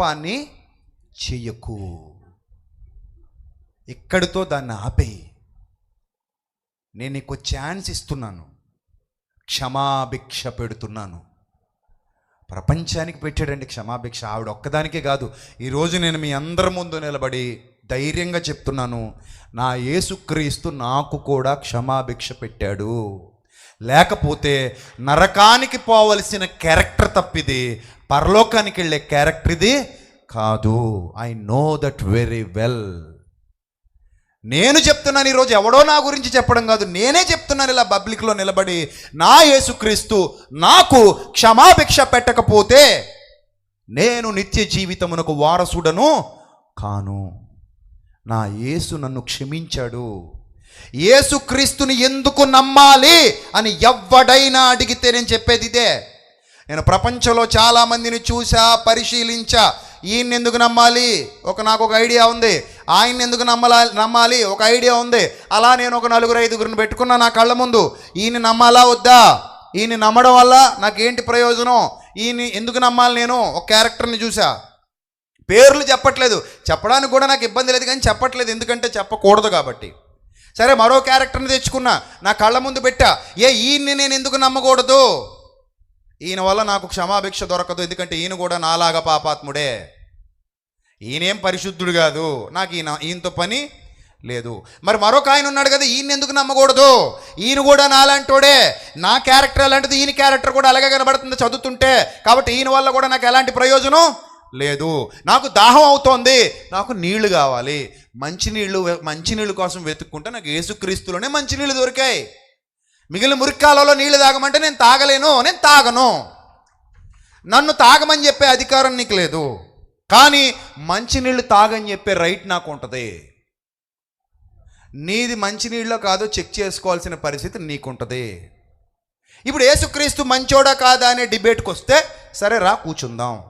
పాపాన్ని చెయ్యకు ఇక్కడితో దాన్ని ఆపేయి. నేను నీకు ఛాన్స్ ఇస్తున్నాను. క్షమాభిక్ష పెడుతున్నాను. ప్రపంచానికి పెట్టాడండి క్షమాభిక్ష. ఆవిడ ఒక్కదానికే కాదు. ఈరోజు నేను మీ అందరి ముందు నిలబడి ధైర్యంగా చెప్తున్నాను. నా యేసుక్రీస్తు నాకు కూడా క్షమాభిక్ష పెట్టాడు. లేకపోతే నరకానికి పోవలసిన క్యారెక్టర్ తప్పిది. పరలోకానికి వెళ్ళే క్యారెక్టర్ ఇది? కాదు. I know that very well నేను చెప్తున్నాను ఈరోజు ఎవడో నా గురించి చెప్పడం కాదు. నేనే చెప్తున్నాను ఇలా పబ్లిక్లో నిలబడి నా యేసుక్రీస్తు నాకు క్షమాభిక్ష పెట్టకపోతే నేను నిత్య జీవితమునకు వారసుడను కాను. నా యేసు నన్ను క్షమించాడు. యేసుక్రీస్తుని ఎందుకు నమ్మాలి అని ఎవ్వడైనా అడిగితే నేను చెప్పేది ఇదే. నేను ప్రపంచంలో చాలా మందిని చూసా పరిశీలించా. ఈయన్ని ఎందుకు నమ్మాలి? ఒక నాకు ఒక ఐడియా ఉంది. ఆయన్ని ఎందుకు నమ్మాలి నమ్మాలి? ఒక ఐడియా ఉంది. అలా నేను ఒక నలుగురు ఐదుగురిని పెట్టుకున్నా నా కళ్ళ ముందు. ఈయన్ని నమ్మాలా వద్దా? ఈయన్ని నమ్మడం వల్ల నాకేంటి ప్రయోజనం? ఈయన్ని ఎందుకు నమ్మాలి నేను? ఒక క్యారెక్టర్ని చూసా పేర్లు చెప్పట్లేదు. చెప్పడానికి కూడా నాకు ఇబ్బంది లేదు కానీ చెప్పట్లేదు. ఎందుకంటే చెప్పకూడదు కాబట్టి. సరే మరో క్యారెక్టర్ని తెచ్చుకున్నా. నా కళ్ళ ముందు పెట్టా. ఏ ఈయన్ని నేను ఎందుకు నమ్మకూడదు? ఈయన వల్ల నాకు క్షమాభిక్ష దొరకదు ఎందుకంటే ఈయన కూడా నాలాగా పాపాత్ముడే. ఈయనేం పరిశుద్ధుడు కాదు. నాకు ఈయన ఈయనతో పని లేదు. మరి మరొక ఆయన ఉన్నాడు కదా ఈయన ఎందుకు నమ్మకూడదు? ఈయన కూడా నాలాంటోడే. నా క్యారెక్టర్ అలాంటిది ఈయన క్యారెక్టర్ కూడా అలాగే కనబడుతుంది చదువుతుంటే. కాబట్టి ఈయన వల్ల కూడా నాకు ఎలాంటి ప్రయోజనం లేదు. నాకు దాహం అవుతోంది. నాకు నీళ్ళు కావాలి. మంచినీళ్ళు మంచినీళ్ళు కోసం వెతుక్కుంటే నాకు యేసుక్రీస్తులోనే మంచినీళ్ళు దొరికాయి. మిగిలిన మురికాలలో నీళ్ళు తాగమంటే నేను తాగలేను నేను తాగను. నన్ను తాగమని చెప్పే అధికారం నీకు లేదు. కానీ మంచినీళ్ళు తాగని చెప్పే రైట్ నాకు ఉంటుంది. నీది మంచినీళ్ళో కాదో చెక్ చేసుకోవాల్సిన పరిస్థితి నీకుంటుంది. ఇప్పుడు యేసుక్రీస్తు మంచోడా కాదా అనే డిబేట్కి వస్తే సరే రా కూర్చుందాం.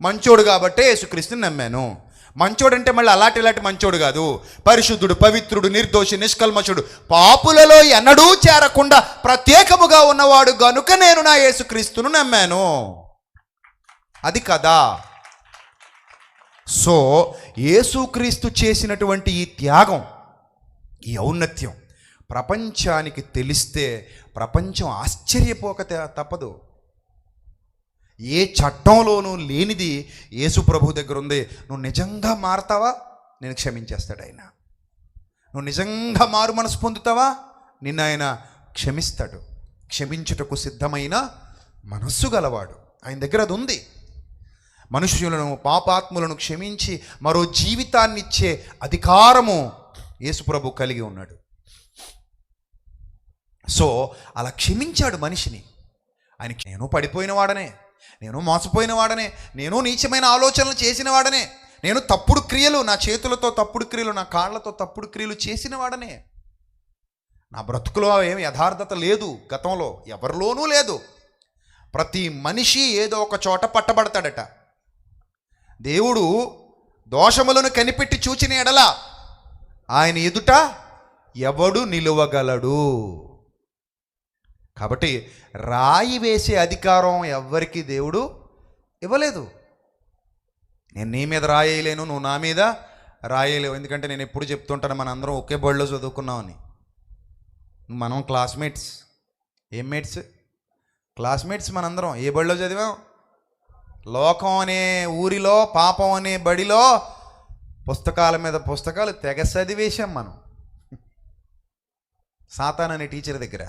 మంచోడు కాబట్టే యేసుక్రీస్తుని నమ్మాను. మంచోడు అంటే మళ్ళీ అలాంటి ఇలాంటి మంచోడు కాదు. పరిశుద్ధుడు పవిత్రుడు నిర్దోషి నిష్కల్మషుడు పాపులలో ఎన్నడూ చేరకుండా ప్రత్యేకముగా ఉన్నవాడు గనుక నేను నా యేసుక్రీస్తును నమ్మాను. అది కదా. సో యేసుక్రీస్తు చేసినటువంటి ఈ త్యాగం ఈ ఔన్నత్యం ప్రపంచానికి తెలిస్తే ప్రపంచం ఆశ్చర్యపోక తప్పదు. ఏ చట్టంలోనూ లేనిది యేసు ప్రభు దగ్గర ఉంది నువ్వు నిజంగా మారతావా? నేను క్షమించేస్తాడు ఆయన. నువ్వు నిజంగా మారు మనసు పొందుతావా? నిన్న ఆయన క్షమిస్తాడు. క్షమించుటకు సిద్ధమైన మనస్సు గలవాడు. ఆయన దగ్గర అది ఉంది. మనుష్యులను పాపాత్ములను క్షమించి మరో జీవితాన్ని ఇచ్చే అధికారము యేసుప్రభు కలిగి ఉన్నాడు. సో అలా క్షమించాడు మనిషిని. ఆయన నేను పడిపోయిన వాడనే. నేను మోసపోయిన వాడనే నేను నీచమైన ఆలోచనలు చేసిన వాడనే నేను తప్పుడు క్రియలు నా చేతులతో తప్పుడు క్రియలు నా కాళ్ళతో తప్పుడు క్రియలు చేసిన వాడనే. నా బ్రతుకులో ఏమి యథార్థత లేదు గతంలో ఎవరిలోనూ లేదు. ప్రతి మనిషి ఏదో ఒక చోట పట్టబడతాడట. దేవుడు దోషములను కనిపెట్టి చూచిన ఎడల ఆయన ఎదుట ఎవడు నిలువగలడు? కాబట్టి రాయి వేసే అధికారం ఎవ్వరికీ దేవుడు ఇవ్వలేదు. నేను నీ మీద రాయలేను నువ్వు నా మీద రాయలేవు ఎందుకంటే నేను ఎప్పుడు చెప్తుంటాను మన అందరం ఒకే బడిలో చదువుకున్నామని. మనం క్లాస్మేట్స్ ఏం మేట్స్ క్లాస్మేట్స్ మనందరం ఏ బడిలో చదివాం? లోకం అనే ఊరిలో పాపం అనే బడిలో పుస్తకాల మీద పుస్తకాలు తెగ చదివేశాం మనం. సాతాన్ అనే టీచర్ దగ్గర.